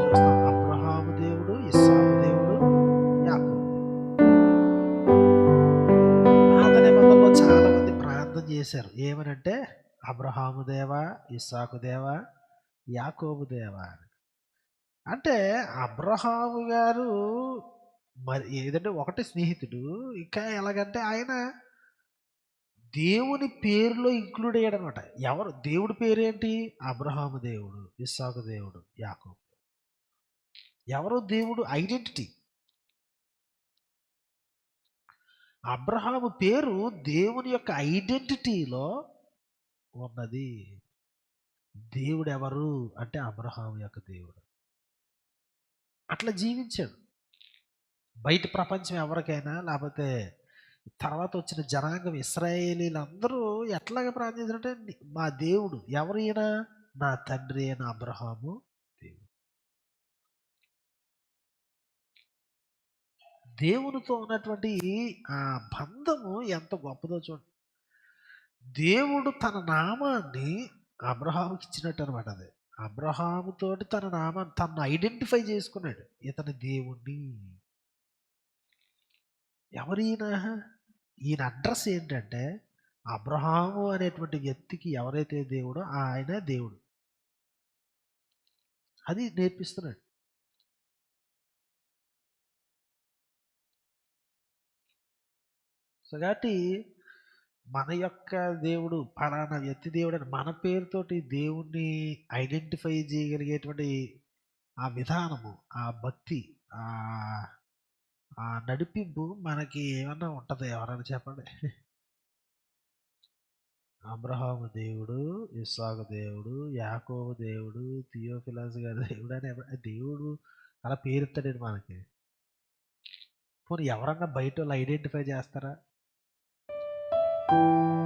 అబ్రహాము దేవుడు దేవుడు చేశారు. ఏమనంటే అబ్రహాము దేవా ఇస్సాకు దేవ యాకోబు దేవ అని. అంటే అబ్రహాము గారు మరి ఏదంటే ఒకటి స్నేహితుడు. ఇంకా ఎలాగంటే ఆయన దేవుని పేరులో ఇంక్లూడ్ అయ్యాడనమాట. ఎవరు? దేవుడి పేరేంటి? అబ్రహాము దేవుడు ఇస్సాకు దేవుడు యాకోబు. ఎవరు దేవుడు ఐడెంటిటీ. అబ్రహాము పేరు దేవుని యొక్క ఐడెంటిటీలో ఉన్నది. దేవుడు ఎవరు అంటే అబ్రహాము యొక్క దేవుడు. అట్లా జీవించాడు. బయట ప్రపంచం ఎవరికైనా లేకపోతే తర్వాత వచ్చిన జనాంగం ఇస్రాయేలీలందరూ ఎట్లాగ ప్రార్థించారంటే మా దేవుడు ఎవరైనా నా తండ్రి అయిన అబ్రహాము దేవునితో ఉన్నటువంటి ఆ బంధము ఎంత గొప్పదో చూడండి దేవుడు తన నామాన్ని అబ్రహాముకి ఇచ్చినట్టు అనమాట అది అబ్రహాముతోటి తన నామాన్ని తను ఐడెంటిఫై చేసుకున్నాడు. ఇతని దేవుణ్ణి. ఎవరైనా? ఈయన అడ్రస్ ఏంటంటే అబ్రహాము అనేటువంటి వ్యక్తికి ఎవరైతే దేవుడో ఆయన దేవుడు. అది నేర్పిస్తున్నాడు. సో కాబట్టి మన యొక్క దేవుడు ఫలానా వ్యక్తి దేవుడు అని మన పేరుతోటి దేవుణ్ణి ఐడెంటిఫై చేయగలిగేటువంటి ఆ విధానము ఆ భక్తి ఆ నడిపింపు మనకి ఏమన్నా ఉంటుంది? ఎవరైనా చెప్పండి. అబ్రహాము దేవుడు ఇస్సాకు దేవుడు యాకోబు దేవుడు థియోఫిలాస్ గారి దేవుడు అని దేవుడు అలా పేరుతాడు మనకి. పోనీ ఎవరన్నా బయట వాళ్ళు ఐడెంటిఫై చేస్తారా? Thank you.